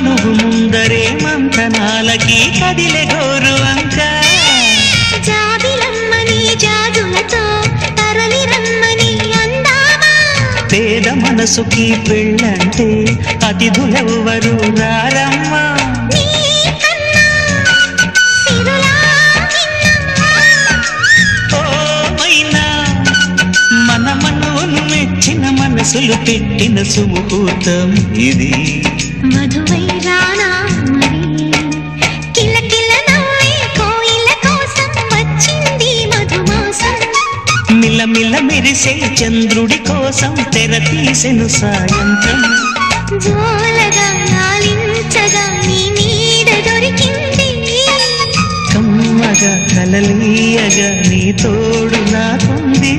నువ్వు ముందరే మంతనాలకి కదిలే గోరు అంక పేద మనసుకి పెళ్ళంటే అతిథులెవ్వరు రారమ్మా. మనమను మెచ్చిన మనసులు పెట్టిన సుముహూర్తం ఇది. మధువై రానా మరి కిలకిల నవ్వే కోయిల కోసం వచ్చింది మధుమాసం. మిలమిల మెరిసే చంద్రుడి కోసం తెర తీసెను సాయంత్రం. జోలగా లాలించగా నీ నీడ దొరికింది. కమ్మగా కలలీయగా నీ తోడు నాకుంది.